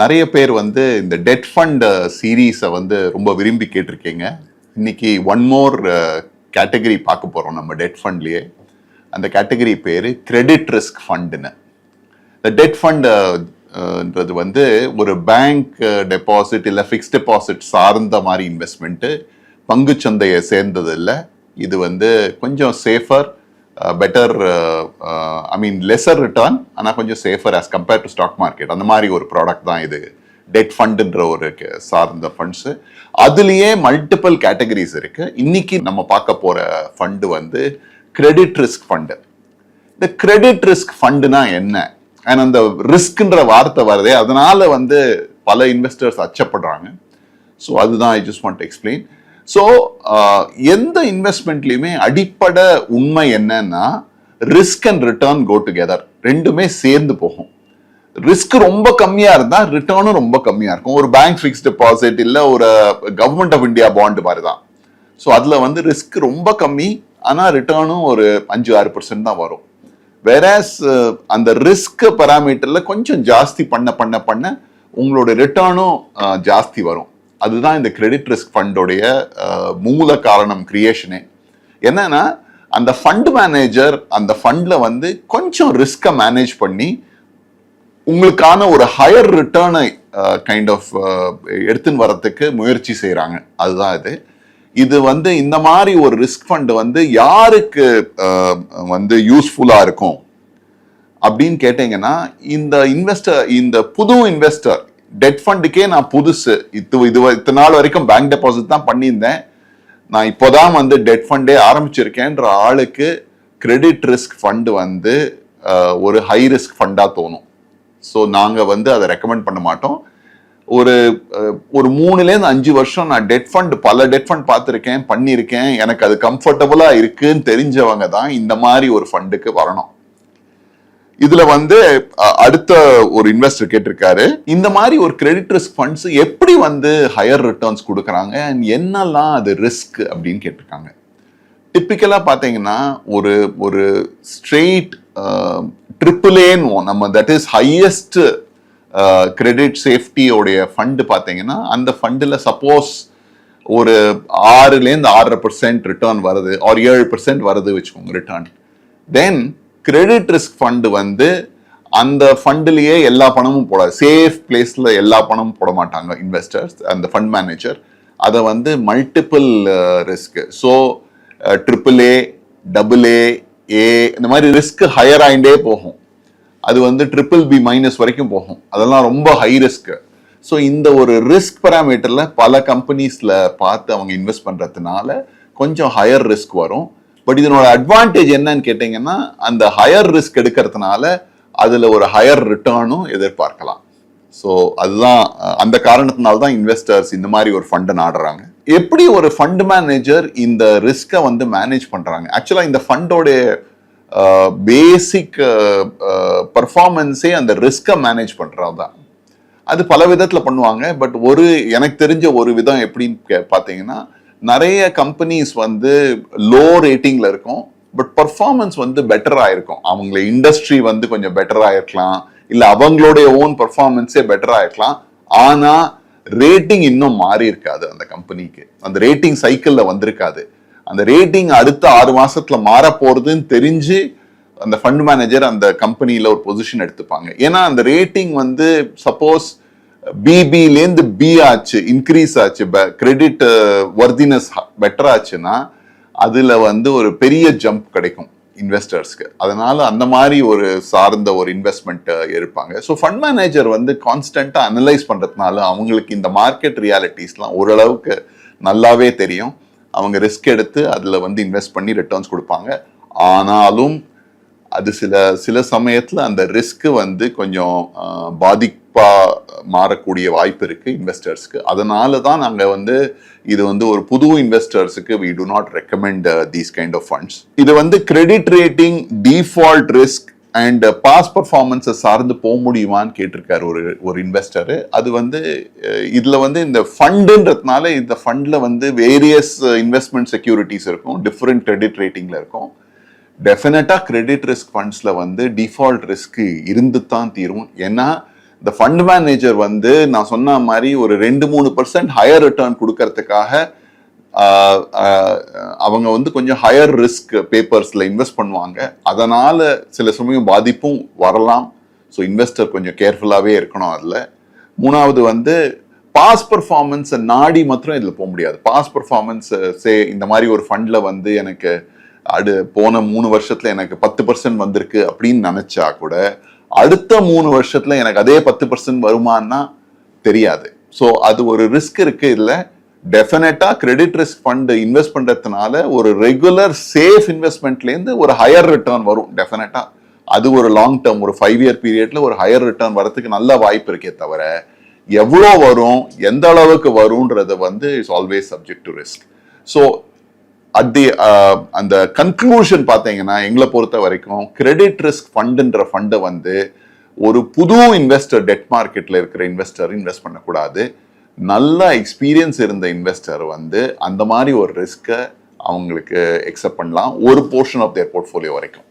நிறைய பேர் வந்து இந்த டெட் ஃபண்ட் சீரீஸை வந்து ரொம்ப விரும்பி கேட்டிருக்கீங்க. இன்னைக்கு ஒன் மோர் கேட்டகரி பார்க்க போகிறோம் நம்ம டெட் ஃபண்ட்லேயே அந்த கேட்டகரி பேர் கிரெடிட் ரிஸ்க் ஃபண்டுன்னு இந்த டெட் ஃபண்டுன்றது வந்து ஒரு பேங்க் டெபாசிட் இல்லை ஃபிக்ஸ்ட் டெபாசிட் சார்ந்த மாதிரி இன்வெஸ்ட்மெண்ட்டு பங்குச்சந்தையை சேர்ந்தது இல்லை. இது வந்து கொஞ்சம் safer better I mean lesser return ஆனால் கொஞ்சம் safer as compared to stock market அந்த மாதிரி ஒரு ப்ராடக்ட் தான் இது. டெட் ஃபண்டுன்ற ஒரு சார்ந்த ஃபண்ட்ஸு அதுலேயே மல்டிபிள் கேட்டகரிஸ் இருக்கு. இன்னைக்கு நம்ம பார்க்க போற ஃபண்டு வந்து கிரெடிட் ரிஸ்க் ஃபண்டு இந்த கிரெடிட் ரிஸ்க் ஃபண்டுனா என்ன? அண்ட் அந்த ரிஸ்க்ன்ற வார்த்தை வருதே அதனால வந்து பல இன்வெஸ்டர்ஸ் அச்சப்படுறாங்க. ஸோ அதுதான் I just want explain so எந்த இன்வெஸ்ட்மெண்ட்லையுமே அடிப்படை உண்மை என்னன்னா risk and return go together ரெண்டுமே சேர்ந்து போகும். ரிஸ்க் ரொம்ப கம்மியா இருந்தா ரிட்டர்னும் ரொம்ப கம்மியா இருக்கும். ஒரு பேங்க் ஃபிக்ஸ் டெபாசிட் இல்ல ஒரு கவர்மெண்ட் ஆஃப் இந்தியா பாண்டு மாதிரி தான் ஸோ அதுல வந்து ரிஸ்க் ரொம்ப கம்மி ஆனா ரிட்டர்னும் ஒரு அஞ்சு ஆறு பர்சன்ட் தான் வரும். வேறாஸ் அந்த ரிஸ்க் பராமீட்டர்ல கொஞ்சம் ஜாஸ்தி பண்ண பண்ண பண்ண உங்களோட ரிட்டர்னும் ஜாஸ்தி வரும். அதுதான் இந்த கிரெடிட் ரிஸ்க் ஃபண்டோடைய மூல காரணம் கிரியேஷனே என்னன்னா அந்த ஃபண்ட் மேனேஜர் அந்த ஃபண்டில் வந்து கொஞ்சம் ரிஸ்கை மேனேஜ் பண்ணி உங்களுக்கான ஒரு ஹையர் ரிட்டர்னை கைண்ட் ஆஃப் எடுத்துன்னு வரத்துக்கு முயற்சி செய்கிறாங்க அதுதான் இது. இது வந்து இந்த மாதிரி ஒரு ரிஸ்க் ஃபண்டு வந்து யாருக்கு வந்து யூஸ்ஃபுல்லாக இருக்கும்? அப்படின்னு கேட்டிங்கன்னா இந்த இன்வெஸ்டர் இந்த புது இன்வெஸ்டர் டெட் ஃபண்டுக்கே நான் புதுசு. இது இது இத்தனை நாள் வரைக்கும் பேங்க் டெபாசிட் தான் பண்ணியிருந்தேன். நான் இப்போதான் வந்து டெட் ஃபண்டே ஆரம்பிச்சிருக்கேன்ற ஆளுக்கு கிரெடிட் ரிஸ்க் ஃபண்டு வந்து ஒரு ஹை ரிஸ்க் ஃபண்டாக தோணும். ஸோ நாங்கள் வந்து அதை ரெக்கமெண்ட் பண்ண மாட்டோம். ஒரு ஒரு மூணுலேருந்து அஞ்சு வருஷம் நான் டெட் ஃபண்ட் பல டெட் ஃபண்ட் பார்த்துருக்கேன் பண்ணியிருக்கேன். எனக்கு அது கம்ஃபர்டபுளாக இருக்குன்னு தெரிஞ்சவங்க தான் இந்த மாதிரி ஒரு ஃபண்டுக்கு வரணும். இதுல வந்து அடுத்த ஒரு இன்வெஸ்டர் கேட்டிருக்காரு. இந்த மாதிரி ஒரு கிரெடிட் ரிஸ்க் ஃபண்ட்ஸ் எப்படி வந்து ஹையர் ரிட்டர்ன்ஸ் கொடுக்குறாங்க? அண்ட் என்னெல்லாம் அது ரிஸ்க் அப்படின்னு கேட்டிருக்காங்க. டிப்பிக்கலாக பார்த்தீங்கன்னா ஒரு ஒரு ஸ்ட்ரெயிட் ட்ரிபிள் நம்ம தட் இஸ் ஹையஸ்ட் கிரெடிட் சேஃப்டியோடைய ஃபண்டு பார்த்தீங்கன்னா அந்த ஃபண்டில் சப்போஸ் ஒரு ஆறுலேருந்து ஆறரை பர்சன்ட் ரிட்டர்ன் வருது ஆர் ஏழு பர்சன்ட் வருது வச்சுக்கோங்க return then credit risk fund வந்து அந்த ஃபண்டுலேயே எல்லா பணமும் போட சேஃப் பிளேஸில் எல்லா பணமும் போட மாட்டாங்க இன்வெஸ்டர்ஸ் அந்த ஃபண்ட் மேனேஜர் அதை வந்து multiple risk so triple A double A A இந்த மாதிரி ரிஸ்க் ஹையர் ஆகிண்டே போகும். அது வந்து ட்ரிபிள் பி மைனஸ் வரைக்கும் போகும். அதெல்லாம் ரொம்ப ஹை ரிஸ்க்கு ஸோ இந்த ஒரு ரிஸ்க் பராமீட்டரில் பல கம்பெனிஸில் பார்த்து அவங்க இன்வெஸ்ட் பண்ணுறதுனால கொஞ்சம் ஹையர் ரிஸ்க் வரும். பட் இதனோட அட்வான்டேஜ் என்னன்னு கேட்டிங்கன்னா அந்த ஹையர் ரிஸ்க் எடுக்கிறதுனால அதில் ஒரு ஹையர் ரிட்டர்னும் எதிர்பார்க்கலாம். ஸோ அதுதான் அந்த காரணத்தினால தான் இன்வெஸ்டர்ஸ் இந்த மாதிரி ஒரு ஃபண்டை நாடுறாங்க. எப்படி ஒரு ஃபண்ட் மேனேஜர் இந்த ரிஸ்க்கை வந்து மேனேஜ் பண்ணுறாங்க ஆக்சுவலாக இந்த ஃபண்டோடைய பேசிக் பர்ஃபார்மன்ஸே அந்த ரிஸ்க்கை மேனேஜ் பண்ணுறது தான். அது பல விதத்தில் பண்ணுவாங்க. பட் ஒரு எனக்கு தெரிஞ்ச ஒரு விதம் எப்படின்னு கே- பார்த்தீங்கன்னா நிறைய கம்பெனிஸ் வந்து லோ ரேட்டிங்ல இருக்கும் பட் பர்ஃபார்மன்ஸ் வந்து பெட்டர் ஆயிருக்கும் அவங்கள இண்டஸ்ட்ரி வந்து கொஞ்சம் பெட்டர் ஆயிருக்கலாம் இல்ல அவங்களுடைய ஓன் பர்ஃபார்மன்ஸே பெட்டர் ஆயிருக்கலாம் ஆனா ரேட்டிங் இன்னும் மாறி இருக்காது அந்த கம்பெனிக்கு அந்த ரேட்டிங் சைக்கிள்ல வந்திருக்காது. அந்த ரேட்டிங் அடுத்த ஆறு மாசத்துல மாற போறதுன்னு தெரிஞ்சு அந்த ஃபண்ட் மேனேஜர் அந்த கம்பெனியில ஒரு பொசிஷன் எடுத்துப்பாங்க. ஏன்னா அந்த ரேட்டிங் வந்து சப்போஸ் பிபிலேருந்து பி ஆச்சு இன்க்ரீஸ் ஆச்சு. கிரெடிட் ஒர்தினஸ் பெட்டர் ஆச்சுன்னா அதுல வந்து ஒரு பெரிய ஜம்ப் கிடைக்கும் இன்வெஸ்டர்ஸ்க்கு அதனால அந்த மாதிரி ஒரு சார்ந்த ஒரு இன்வெஸ்ட்மெண்ட் இருப்பாங்க ஸோ ஃபண்ட் மேனேஜர் வந்து கான்ஸ்டன்டா அனலைஸ் பண்றதுனால அவங்களுக்கு இந்த மார்க்கெட் ரியாலிட்டிஸ்லாம் ஓரளவுக்கு நல்லாவே தெரியும். அவங்க ரிஸ்க் எடுத்து அதில் வந்து இன்வெஸ்ட் பண்ணி ரிட்டர்ன்ஸ் கொடுப்பாங்க. ஆனாலும் அது சில சில சமயத்தில் அந்த ரிஸ்க்கு வந்து கொஞ்சம் பாதிப்பாக மாறக்கூடிய வாய்ப்பு இருக்குது இன்வெஸ்டர்ஸ்க்கு அதனால தான் நாங்கள் வந்து இது வந்து ஒரு புது இன்வெஸ்டர்ஸுக்கு we do not recommend these kind of funds இது வந்து credit rating default risk and past பர்ஃபார்மன்ஸை சார்ந்து போக முடியுமான்னு கேட்டிருக்காரு ஒரு ஒரு இன்வெஸ்டரு அது வந்து uh, இதில் வந்து இந்த ஃபண்டுன்றதுனால இந்த ஃபண்டில் வந்து வேரியஸ் இன்வெஸ்ட்மெண்ட் செக்யூரிட்டிஸ் இருக்கும் டிஃப்ரெண்ட் கிரெடிட் ரேட்டிங்கில் இருக்கும். டெஃபினட்டாக கிரெடிட் ரிஸ்க் ஃபண்ட்ஸில் வந்து டிஃபால்ட் ரிஸ்க்கு இருந்து தான் தீரும். ஏன்னா இந்த ஃபண்ட் மேனேஜர் வந்து நான் சொன்ன மாதிரி ஒரு ரெண்டு மூணு பர்சன்ட் ஹையர் ரிட்டர்ன் கொடுக்கறதுக்காக அவங்க வந்து கொஞ்சம் ஹையர் ரிஸ்க் பேப்பர்ஸில் இன்வெஸ்ட் பண்ணுவாங்க. அதனால சில சமயம் பாதிப்பும் வரலாம். ஸோ இன்வெஸ்டர் கொஞ்சம் கேர்ஃபுல்லாகவே இருக்கணும் அதில். மூணாவது வந்து பாஸ் பர்ஃபார்மன்ஸை நாடி மாத்திரம் இதில் போக முடியாது. பாஸ் பர்ஃபார்மன்ஸ் சே இந்த மாதிரி ஒரு ஃபண்டில் வந்து எனக்கு அடு போன மூணு வருஷத்தில் எனக்கு பத்து பர்சன்ட் வந்திருக்கு அப்படின்னு நினச்சா கூட அடுத்த மூணு வருஷத்துல எனக்கு அதே பத்து பர்சன்ட் வருமானா தெரியாது. ஸோ அது ஒரு ரிஸ்க் இருக்கு இதுல டெஃபினட்டா கிரெடிட் ரிஸ்க் ஃபண்ட் இன்வெஸ்ட் பண்றதுனால ஒரு ரெகுலர் சேஃப் இன்வெஸ்ட்மெண்ட்லேருந்து ஒரு ஹையர் ரிட்டர்ன் வரும் டெஃபினட்டா அது ஒரு லாங் டேர்ம் ஒரு ஃபைவ் இயர் பீரியட்ல ஒரு ஹையர் ரிட்டர்ன் வரதுக்கு நல்ல வாய்ப்பு இருக்கே தவிர எவ்வளோ வரும் எந்த அளவுக்கு வரும்ன்றது வந்து it's always subject to risk so at the uh, அந்த கன்க்ளூஷன் பார்த்தீங்கன்னா எங்களை பொறுத்த வரைக்கும் கிரெடிட் ரிஸ்க் ஃபண்டுன்ற ஃபண்டை வந்து ஒரு புது இன்வெஸ்டர் டெட் மார்க்கெட்டில் இருக்கிற இன்வெஸ்டர் இன்வெஸ்ட் பண்ணக்கூடாது. நல்ல எக்ஸ்பீரியன்ஸ் இருந்த இன்வெஸ்டர் வந்து அந்த மாதிரி ஒரு ரிஸ்க்கை அவங்களுக்கு எக்ஸப்ட் பண்ணலாம். ஒரு போர்ஷன் ஆஃப் தேர் போர்ட்ஃபோலியோ வரைக்கும்.